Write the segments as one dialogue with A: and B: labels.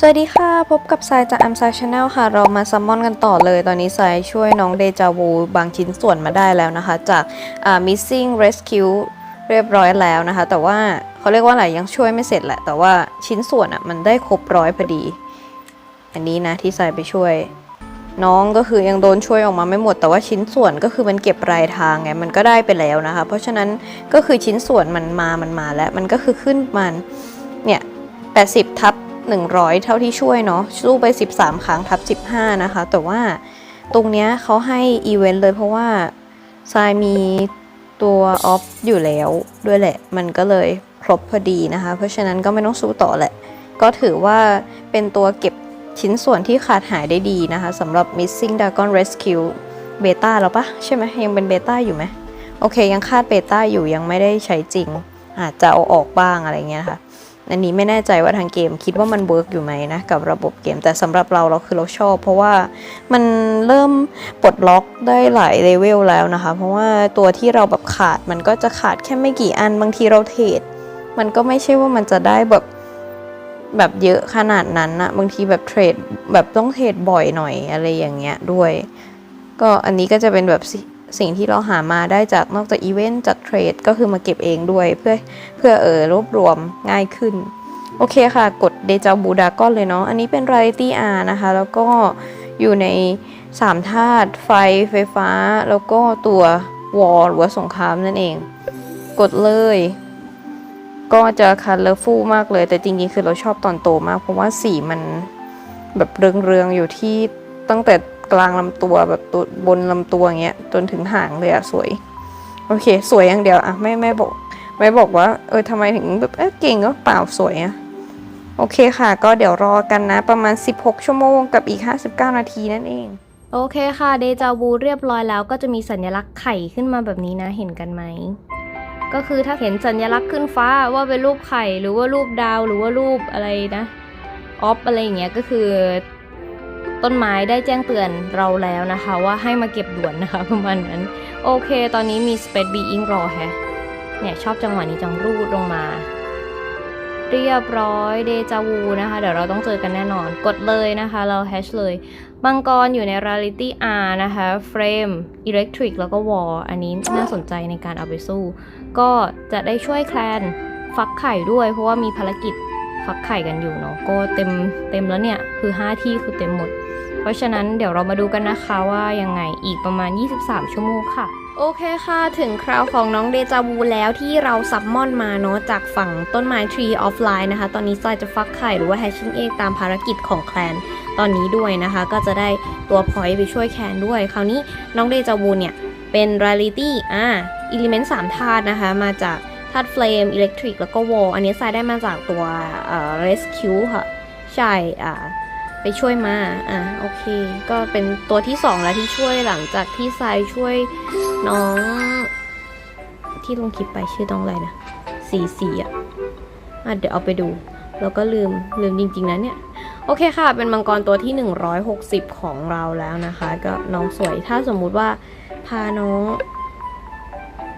A: สวัสดีค่ะ พบกับสายจาก a m s i Channel ค่ะ เรามาซัมมอนกันต่อเลย ตอนนี้สายช่วยน้องเดจาวูบางชิ้นส่วนมาได้แล้วนะคะ จาก Missing Rescue เรียบร้อยแล้วนะคะ แต่ว่าเขาเรียกว่าอะไรยังช่วยไม่เสร็จแหละ แต่ว่าชิ้นส่วนอะมันได้ครบร้อยพอดี อันนี้นะที่สายไปช่วย น้องก็คือยังโดนช่วยออกมาไม่หมด แต่ว่าชิ้นส่วนก็คือมันเก็บปลายทางไงมันก็ได้ไปแล้วนะคะ เพราะฉะนั้นก็คือชิ้นส่วนมันมามันมาแล้ว มันก็คือขึ้นมันเนี่ย80ทับ 100 เท่าที่ช่วยเนาะสู้ไป 13 ครั้งทับ 15 นะคะ แต่ว่าตรงเนี้ยเขาให้อีเวนต์เลยเพราะว่าทรายมีตัวออฟอยู่แล้วด้วยแหละ มันก็เลยครบพอดีนะคะ เพราะฉะนั้นก็ไม่ต้องสู้ต่อแหละ ก็ถือว่าเป็นตัวเก็บชิ้นส่วนที่ขาดหายได้ดีนะคะสำหรับ Missing Dragon Rescue เบต้าแล้วปะใช่ไหมยังเป็นเบต้าอยู่ไหมโอเค ยังคาดเบต้าอยู่ยังไม่ได้ใช้จริง อาจจะเอาออกบ้างอะไรเงี้ยค่ะ อันนี้ไม่แน่ใจว่าทางเกมคิดว่ามันเวิร์กอยู่ไหมนะกับระบบเกม แต่สำหรับเราเราคือเราชอบ เพราะว่ามันเริ่มปลดล็อกได้หลายเลเวลแล้วนะคะ เพราะว่าตัวที่เราแบบขาดมันก็จะขาดแค่ไม่กี่อันบางทีเราเทรดมันก็ไม่ใช่ว่ามันจะได้แบบแบบเยอะขนาดนั้นนะบางทีแบบเทรดแบบต้องเทรดบ่อยหน่อยอะไรอย่างเงี้ยด้วย ก็อันนี้ก็จะเป็นแบบ สิ่งที่เราหามาได้จากนอกจากอีเวนต์จากเทรดก็คือมาเก็บเองด้วยเพื่อเพื่อเออรวบรวมง่ายขึ้น โอเคค่ะ กดเดจาบูดากอนเลยเนาะอันนี้เป็น Reality R นะคะ แล้วก็อยู่ใน3ธาตุไฟไฟฟ้า แล้วก็ตัววอลหรือว่าสงครามนั่นเอง กดเลย ก็จะคันเลฟูมากเลย แต่จริงๆ คือเราชอบตอนโตมาก เพราะว่าสีมันแบบเรืองๆ อยู่ที่ตั้งแต่ กลางลำตัวแบบตัวบนลำตัวอย่างเงี้ยจนถึงหางเลยอะสวย โอเค สวยอย่างเดียวอะไม่ไม่บอก ไม่บอกว่า เออทำไมถึงแบบเออเก่งก็เปล่าสวยอะโอเคค่ะ ก็เดี๋ยวรอกันนะ ประมาณ 16 ชั่วโมงกับอีก 59 นาทีนั่นเอง โอเคค่ะเดจาวูเรียบร้อยแล้วก็จะมีสัญลักษณ์ไข่ขึ้นมาแบบนี้นะเห็นกันไหมก็คือถ้าเห็นสัญลักษณ์ขึ้นฟ้าว่าเป็นรูปไข่หรือว่ารูปดาวหรือว่ารูปอะไรนะออฟอะไรอย่างเงี้ยก็คือ ต้นไม้ได้แจ้งเตือนเราแล้วนะคะ ว่าให้มาเก็บด่วนนะคะประมาณนั้น โอเค ตอนนี้มี Space Being รอแฮะเนี่ย ชอบจังหวะนี้จังรูดลงมา เรียบร้อยเดจาวูนะคะ เดี๋ยวเราต้องเจอกันแน่นอนกดเลยนะคะ เราแฮชเลยมังกรอยู่ใน Reality R นะคะ Frame Electric แล้วก็ Wall อันนี้น่าสนใจในการเอาไปสู้ ก็จะได้ช่วยแคลนฟักไข่ด้วยเพราะว่ามีภารกิจ ฟักไข่กันอยู่เนาะก็เต็มเต็มแล้วเนี่ยคือ 5 ที่คือเต็มหมด เพราะฉะนั้นเดี๋ยวเรามาดูกันนะคะว่ายังไงอีกประมาณ 23 ชั่วโมงค่ะ โอเคค่ะถึงคราวของน้องเดจาวูแล้วที่เราซับมอนมาเนาะจากฝั่งต้นไม้ Tree of Life นะคะ ตอนนี้ซายจะฟักไข่หรือว่า hatching egg ตามภารกิจของแคลนตอนนี้ด้วยนะคะ ก็จะได้ตัวพอยต์ไปช่วยแคนด้วย คราวนี้น้องเดจาวูเนี่ยเป็น reality อ่า element 3ธาตุนะคะมาจาก ธาตุ flame electric แล้วก็ wall อันนี้ทรายได้มาจากตัวเอ่อ rescue ค่ะ ใช่อ่าไปช่วยมา อะ โอเค ก็เป็นตัวที่2แล้วที่ช่วยหลังจากที่ทรายช่วยน้อง ที่ลงคลิปไปชื่อต้องอะไรนะสีสีอะอะ เดี๋ยวเอาไปดู แล้วก็ลืม ลืมจริงๆนะเนี่ย โอเคค่ะ เป็นมังกรตัวที่ 160 ของเราแล้วนะคะ ก็น้องสวย ถ้าสมมุติว่าพาน้อง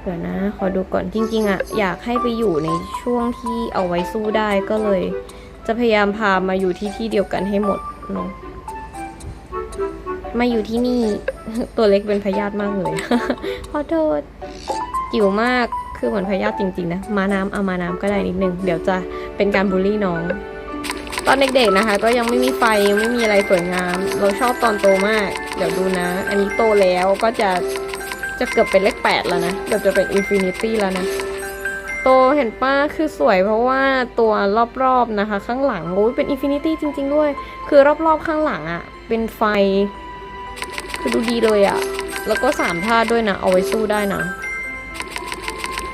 A: เดี๋ยวนะ ขอดูก่อนจริง ๆอะอยากให้ไปอยู่ในช่วงที่เอาไว้สู้ได้ก็เลย จะพยายามพามาอยู่ที่ที่เดียวกันให้หมดเนาะมาอยู่ที่นี่ตัวเล็กเป็นพยาธิมากเลย ขอโทษ จิ๋วมากคือเหมือนพยาธิจริงๆนะ มาน้ำเอามาน้ำก็ได้นิดนึง เดี๋ยวจะเป็นการบูลลี่น้อง ตอนเด็กๆนะคะ ก็ยังไม่มีไฟยังไม่มีอะไรสวยงาม เราชอบตอนโตมาก เดี๋ยวดูนะ อันนี้โตแล้วก็จะ จะเกือบเป็นเลขแปดแล้วนะเกือบจะเป็นอินฟินิตี้แล้วนะโตเห็นป้าคือสวยเพราะว่าตัวรอบๆนะคะ ข้างหลังโอ้ยเป็นอินฟินิตี้จริง ๆ ด้วย คือรอบๆข้างหลังอะ่ะ เป็นไฟ คือดูดีเลยอะ่ะ แล้วก็สามธาด้วยนะ เอาไว้สู้ได้นะ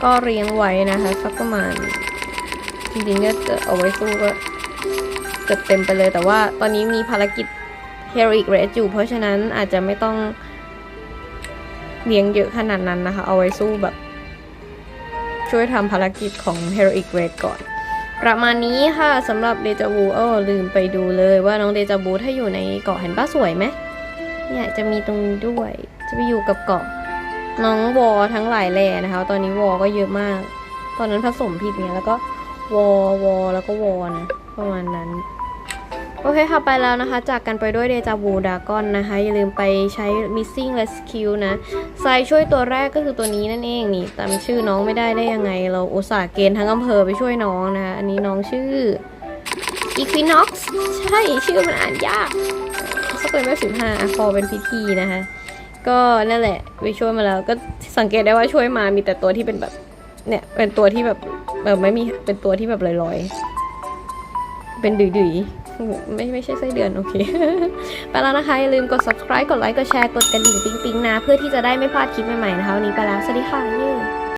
A: ก็เรียงไว้นะคะสักประมาณ จริงๆก็จะเอาไว้สู้ก็เกือบเต็มไปเลยแต่ว่าตอนนี้มีภารกิจ Heroic Raid อยู่เพราะฉะนั้นอาจจะไม่ต้อง เลี้ยงเยอะขนาดนั้นนะคะ เอาไว้สู้แบบ ช่วยทำภารกิจของ Heroic Raid ก่อน ประมาณนี้ค่ะสำหรับเดจาวูเออลืมไปดูเลยว่าน้องเดจาวูถ้าอยู่ในเกาะเห็นป้าสวยไหมเนี่ยจะมีตรงนี้ด้วย จะไปอยู่กับเกาะน้องวอทั้งหลายแหล่นะคะ ตอนนี้วอก็เยอะมาก ตอนนั้นผสมผิดเนี่ยแล้วก็วอวอแล้วก็วอนะประมาณนั้น โอเคค่ะไปแล้วนะคะ จากกันไปด้วยเดจาวูดากอนนะคะ อย่าลืมไปใช้ missing rescue นะทรายช่วยตัวแรกก็คือตัวนี้นั่นเองนี่จำชื่อน้องไม่ได้ได้ยังไง เราอุตส่าห์เกณฑ์ทั้งอำเภอไปช่วยน้องนะคะ อันนี้น้องชื่อ Equinox ใช่ชื่อมันอ่านยากสกเป็นแบบสิบห้าพอเป็นพิธีนะคะ ก็นั่นแหละไปช่วยมาแล้วก็สังเกตได้ว่าช่วยมามีแต่ตัวที่เป็นแบบเนี่ยเป็นตัวที่แบบแบบไม่มีเป็นตัวที่แบบลอยๆ เป็นดุยๆไม่ไม่ใช่ไส้เดือน โอเค ไปแล้วนะคะ อย่าลืมกด subscribe กดไลค์กดแชร์กดกระดิ่งปิ๊งๆนะ เพื่อที่จะได้ไม่พลาดคลิปใหม่ๆนะคะวันนี้ไปแล้ว สวัสดีค่ะเย้